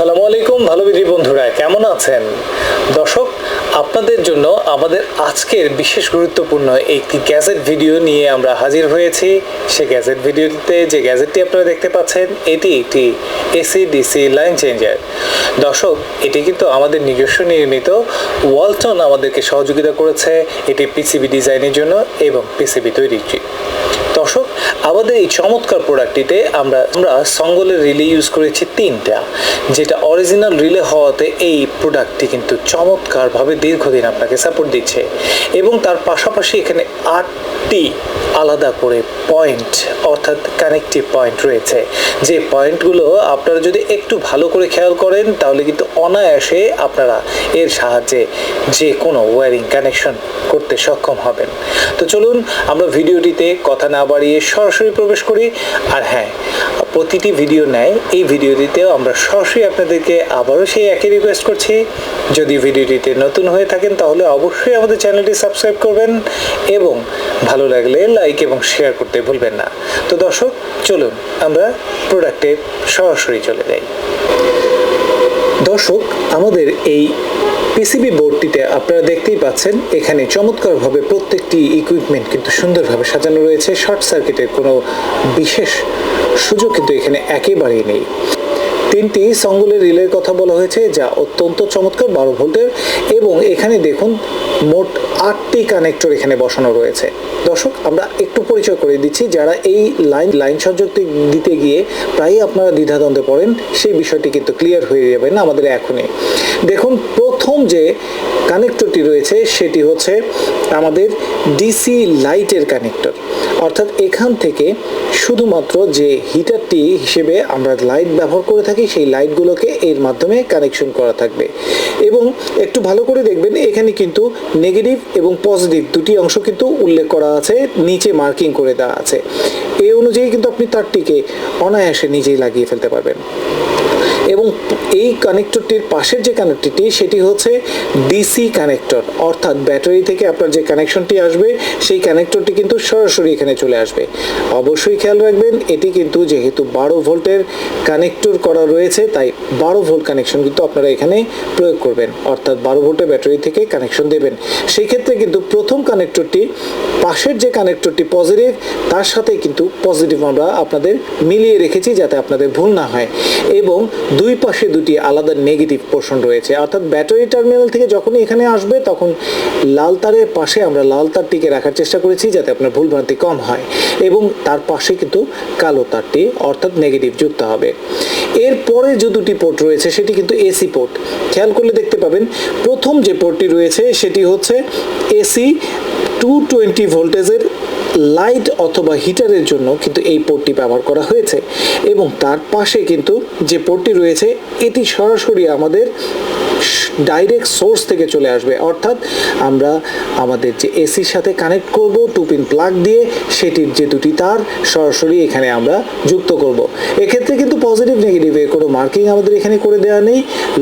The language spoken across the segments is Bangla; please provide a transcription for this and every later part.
আসসালামু আলাইকুম, ভালো বিধি বন্ধুরা, কেমন আছেন? দর্শক, আপনাদের জন্য আমাদের আজকের বিশেষ গুরুত্বপূর্ণ একটি গ্যাজেট ভিডিও নিয়ে আমরা হাজির হয়েছি। সে গ্যাজেট ভিডিওতে যে গ্যাজেটটি আপনারা দেখতে পাচ্ছেন, এটি একটি এসি ডিসি লাইন চেঞ্জার দর্শক, এটি কিন্তু আমাদের নিজস্ব নির্মিত। ওয়ালটন আমাদেরকে সহযোগিতা করেছে। এটি পিসিবি ডিজাইনের জন্য এবং পিসিবি তৈরির আমাদের এই চমৎকার প্রোডাক্টটিতে আমরা আমরা সঙ্গলের রিলে ইউজ করেছি তিনটা, যেটা অরিজিনাল রিলে হওয়াতে এই প্রোডাক্টটি কিন্তু চমৎকারভাবে দীর্ঘদিন আপনাকে সাপোর্ট দিচ্ছে এবং তার পাশাপাশি এখানে আটটি আলাদা করে পয়েন্ট অর্থাৎ কানেক্টিভ পয়েন্ট রয়েছে। যে পয়েন্টগুলো আপনারা যদি একটু ভালো করে খেয়াল করেন, তাহলে কিন্তু অনায়াসে আপনারা এর সাহায্যে যে কোনো ওয়্যারিং কানেকশন করতে সক্ষম হবেন। তো চলুন আমরা ভিডিওটিতে কথা না বাড়িয়ে সরাসরি প্রবেশ করি। আর হ্যাঁ প্রতিটি ভিডিও নেয়। এই ভিডিওটিতেও আমরা সরাসরি আপনাদেরকে আবারও সেই একই রিকোয়েস্ট করছি। যদি ভিডিওটিতে নতুন হয়ে থাকেন, তাহলে অবশ্যই আমাদের চ্যানেলটি সাবস্ক্রাইব করবেন এবং ভালো লাগলে লাইক এবং শেয়ার করতে ভুলবেন না। তো দর্শক, চলুন আমরা প্রোডাক্টের সরাসরি চলে যাই। দর্শক, আমাদের এই পিসিবি বোর্ডটিতে আপনারা দেখতেই পাচ্ছেন, এখানে চমৎকারভাবে প্রত্যেকটি ইকুইপমেন্ট কিন্তু সুন্দরভাবে সাজানো রয়েছে। শর্ট সার্কিটের কোনো বিশেষ সুযোগ কিন্তু এখানে একেবারেই নেই। তিনটি সঙ্গলের রিলের কথা বলা হয়েছে, যা অত্যন্ত চমৎকার বারো ভোল্টের এবং এখানে দেখুন মোট আটটি কানেক্টর এখানে বসানো রয়েছে। দর্শক, আমরা একটু পরিচয় করে দিচ্ছি, যারা এই লাইন লাইন সংযোগ দিতে গিয়ে প্রায়ই আপনারা দ্বিধাদ্বন্দ্বে পড়েন, সেই বিষয়টি কিন্তু ক্লিয়ার হয়ে যাবেন আমাদের এখনই। দেখুন, প্রথম যে কানেক্টরটি রয়েছে, সেটি হচ্ছে আমাদের ডিসি লাইটের কানেক্টর। অর্থাৎ এখান থেকে শুধুমাত্র যে হিটারটি হিসেবে আমরা লাইট ব্যবহার করে থাকি সেই লাইটগুলোকে এর মাধ্যমে কানেকশন করা থাকবে। এবং একটু ভালো করে দেখবেন, এখানে কিন্তু নেগেটিভ এবং পজিটিভ দুটি অংশ কিন্তু উল্লেখ করা আছে, নিচে মার্কিং করে দেওয়া আছে। এই অনুযায়ী কিন্তু আপনি তারটিকে অনায়াসে নিজেই লাগিয়ে ফেলতে পারবেন। এবং এই কানেক্টরটির পাশের যে কানেক্টরটি সেটি হচ্ছে ডিসি কানেক্টর অর্থাৎ ব্যাটারি থেকে আপনার যে কানেকশনটি আসবে, সেই কানেক্টরটি কিন্তু সরাসরি এখানে চলে আসবে। অবশ্যই খেয়াল রাখবেন, এটি কিন্তু যেহেতু বারো ভোল্টের কানেক্টর করা রয়েছে, তাই বারো ভোল্ট কানেকশন কিন্তু আপনারা এখানে প্রয়োগ করবেন, অর্থাৎ বারো ভোল্টের ব্যাটারি থেকে কানেকশন দেবেন। সেই ক্ষেত্রে কিন্তু প্রথম কানেক্টরটি পাশের যে কানেক্টরটি পজিটিভ তার সাথে কিন্তু পজিটিভ আমরা আপনাদের মিলিয়ে রেখেছি, যাতে আপনাদের ভুল না হয়। এবং দুই পাশে দুটি আলাদা নেগেটিভ পোর্শন রয়েছে। অর্থাৎ ব্যাটারি টার্মিনাল থেকে যখনই এখানে আসবে, তখন লাল তারের পাশে আমরা লাল তারটিকে রাখার চেষ্টা করেছি যাতে আপনার ভুলভ্রান্তি কম হয়। এবং তার পাশে কিন্তু কালো তারটি অর্থাৎ নেগেটিভ যুক্ত হবে। এরপরে যে দুটি পোর্ট রয়েছে, সেটি কিন্তু এসি পোর্ট খেয়াল করলে দেখতে পাবেন, প্রথম যে পোর্টটি রয়েছে, সেটি হচ্ছে এসি টু টোয়েন্টি ভোল্টেজের লাইট অথবা হিটারের জন্য কিন্তু এই পোর্টটি ব্যবহার করা হয়েছে এবং তার পাশে কিন্তু যে পোর্টটি রয়েছে, এটি সরাসরি আমাদের ডাইরেক্ট সোর্স থেকে চলে আসবে। অর্থাৎ আমরা আমাদের যে এসির সাথে কানেক্ট করব টু পিন প্লাগ দিয়ে, সেটির যে দুটি তার সরাসরি এখানে আমরা যুক্ত করব। এক্ষেত্রে কিন্তু পজিটিভ নেগেটিভের কোনো মার্কিং আমাদের এখানে করে দেওয়া নেই।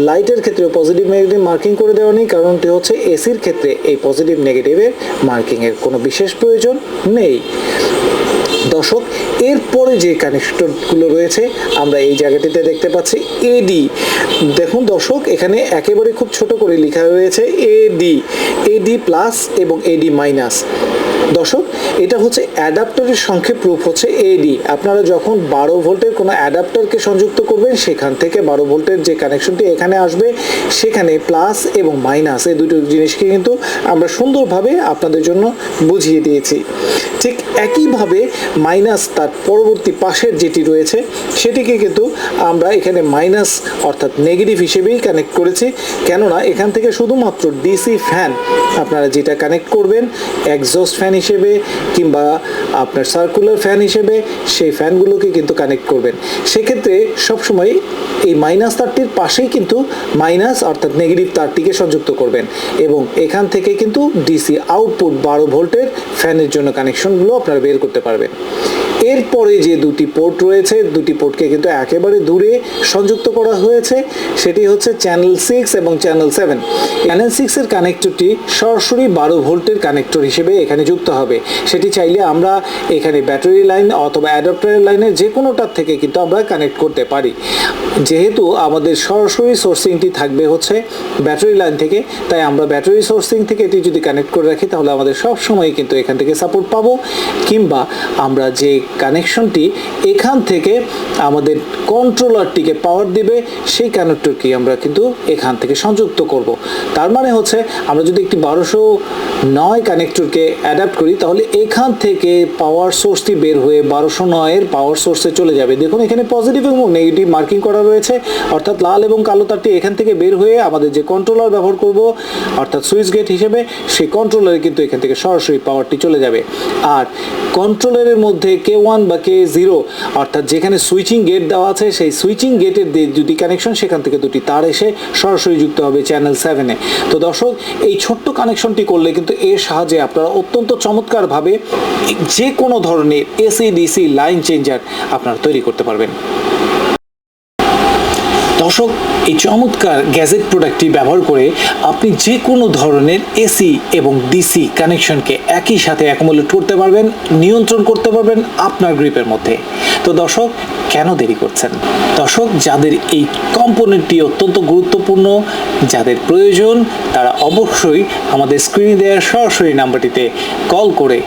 লাইটের ক্ষেত্রে পজিটিভ নেগেটিভ মার্কিং করে দেওয়া নেই, কারণটি হচ্ছে এসির ক্ষেত্রে এই পজিটিভ নেগেটিভের মার্কিংয়ের কোনো বিশেষ প্রয়োজন নেই। দর্শক, এরপরে যে কানেকশনগুলো রয়েছে, আমরা এই জায়গাটিতে দেখতে পাচ্ছি এডি দেখুন দর্শক, এখানে একেবারে খুব ছোট করে লেখা রয়েছে এডি এডি প্লাস এবং এডি মাইনাস দর্শক, এটা হচ্ছে অ্যাডাপ্টারের সংক্ষেপ রূপ হচ্ছে এডি আপনারা যখন বারো ভোল্টের কোনো অ্যাডাপ্টারকে সংযুক্ত করবেন, সেখান থেকে বারো ভোল্টের যে কানেকশনটি এখানে আসবে, সেখানে প্লাস এবং মাইনাস এই দুটো জিনিসকে কিন্তু আমরা সুন্দরভাবে আপনাদের জন্য বুঝিয়ে দিয়েছি। ঠিক একইভাবে মাইনাস তার পরবর্তী পাশের যেটি রয়েছে, সেটিকে কিন্তু আমরা এখানে মাইনাস অর্থাৎ নেগেটিভ হিসেবেই কানেক্ট করেছি। কেননা এখান থেকে শুধুমাত্র ডিসি ফ্যান আপনারা যেটা কানেক্ট করবেন এক্সস্ট ফ্যান হিসেবে কিংবা আপনার সার্কুলার ফ্যান হিসেবে সেই ফ্যানগুলোকে কিন্তু কানেক্ট করবেন। সেক্ষেত্রে সবসময় এই মাইনাস তারটির পাশেই কিন্তু মাইনাস অর্থাৎ নেগেটিভ তারটিকে সংযুক্ত করবেন এবং এখান থেকে কিন্তু ডিসি আউটপুট বারো ভোল্টের ফ্যানের জন্য কানেকশনগুলো আপনারা বের করতে পারবেন। এরপরে যে দুটি পোর্ট রয়েছে, দুটি পোর্টকে কিন্তু একেবারে দূরে সংযুক্ত করা হয়েছে, সেটি হচ্ছে চ্যানেল সিক্স এবং চ্যানেল সেভেন চ্যানেল সিক্সের কানেক্টরটি সরাসরি বারো ভোল্টের কানেক্টর হিসেবে এখানে যুক্ত হবে। সেটি চাইলে আমরা এখানে ব্যাটারি লাইন অথবা অ্যাডাপ্টারের লাইনের যে কোনোটার থেকে কিন্তু আমরা কানেক্ট করতে পারি। যেহেতু আমাদের সরাসরি সোর্সিংটি থাকবে হচ্ছে ব্যাটারি লাইন থেকে, তাই আমরা ব্যাটারি সোর্সিং থেকে এটি যদি কানেক্ট করে রাখি, তাহলে আমাদের সব সময় কিন্তু এখান থেকে সাপোর্ট পাবো, কিংবা আমরা যে কানেকশনটি এখান থেকে আমাদের কন্ট্রোলারটিকে পাওয়ার দিবে, সেই কানেক্টরকে আমরা কিন্তু এখান থেকে সংযুক্ত করব। তার মানে হচ্ছে, আমরা যদি একটি বারোশো নয় কানেক্টরকে অ্যাডাপ্ট করি, তাহলে এখান থেকে পাওয়ার সোর্সটি বের হয়ে বারোশো নয়ের পাওয়ার সোর্সে চলে যাবে। দেখুন, এখানে পজিটিভ এবং নেগেটিভ মার্কিং করা রয়েছে। অর্থাৎ লাল এবং কালো তারটি এখান থেকে বের হয়ে আমাদের যে কন্ট্রোলার ব্যবহার করব, অর্থাৎ সুইচ গেট হিসেবে, সেই কন্ট্রোলারে কিন্তু এখান থেকে সরাসরি পাওয়ারটি চলে যাবে। আর কন্ট্রোলারের মধ্যে কে ওয়ান বা কে জিরো অর্থাৎ যেখানে সুইচিং গেট দেওয়া আছে, সেই সুইচিং গেটের দুটি কানেকশন সেখান থেকে দুটি তার এসে সরাসরি যুক্ত হবে চ্যানেল সেভেনে তো দর্শক, এই ছোট্ট কানেকশনটি করলে কিন্তু এর সাহায্যে আপনারা অত্যন্ত চমৎকারভাবে যে কোনো ধরনের এসি ডিসি লাইন চেঞ্জার আপনারা তৈরি করতে পারবেন। দর্শক এই চমৎকার গ্যাজেট প্রোডাক্টটি ব্যবহার করে আপনি যে কোনো ধরনের এসি এবং ডিসি কানেকশনকে একই সাথে অ্যাকোমোলেট করতে পারবেন, নিয়ন্ত্রণ করতে পারবেন আপনার গ্রিপের মধ্যে। তো দর্শক, কেন দেরি করছেন? দর্শক, যাদের এই কম্পোনেন্টটি অত্যন্ত গুরুত্বপূর্ণ, যাদের প্রয়োজন, তারা অবশ্যই আমাদের স্ক্রিনে দেওয়ার সরাসরি নাম্বারটিতে কল করে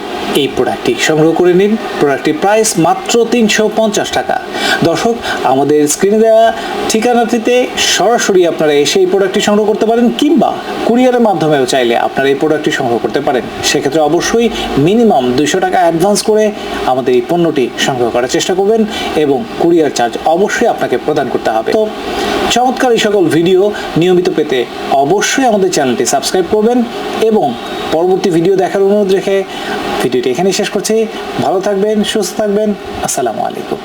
এই প্রোডাক্টটি সংগ্রহ করে নিন। প্রোডাক্টটির প্রাইস মাত্র তিনশো পঞ্চাশ টাকা। দর্শক, আমাদের স্ক্রিনে দেওয়া ঠিকানাটিতে সরাসরি আপনারা এসে এই প্রোডাক্টটি সংগ্রহ করতে পারেন, কিংবা কুরিয়ারের মাধ্যমেও চাইলে আপনারা এই প্রোডাক্টটি সংগ্রহ করতে পারেন। সেক্ষেত্রে অবশ্যই মিনিমাম দুশো টাকা অ্যাডভান্স করে আমাদের এই পণ্যটি সংগ্রহ করার চেষ্টা করবেন এবং কুরিয়ার চার্জ অবশ্যই আপনাকে প্রদান করতে হবে। তো চমৎকার এই সকল ভিডিও নিয়মিত পেতে অবশ্যই আমাদের চ্যানেলটি সাবস্ক্রাইব করবেন এবং পরবর্তী ভিডিও দেখার অনুরোধ রেখে ভিডিওটি এখানেই শেষ করছি। ভালো থাকবেন, সুস্থ থাকবেন। আসসালামু আলাইকুম।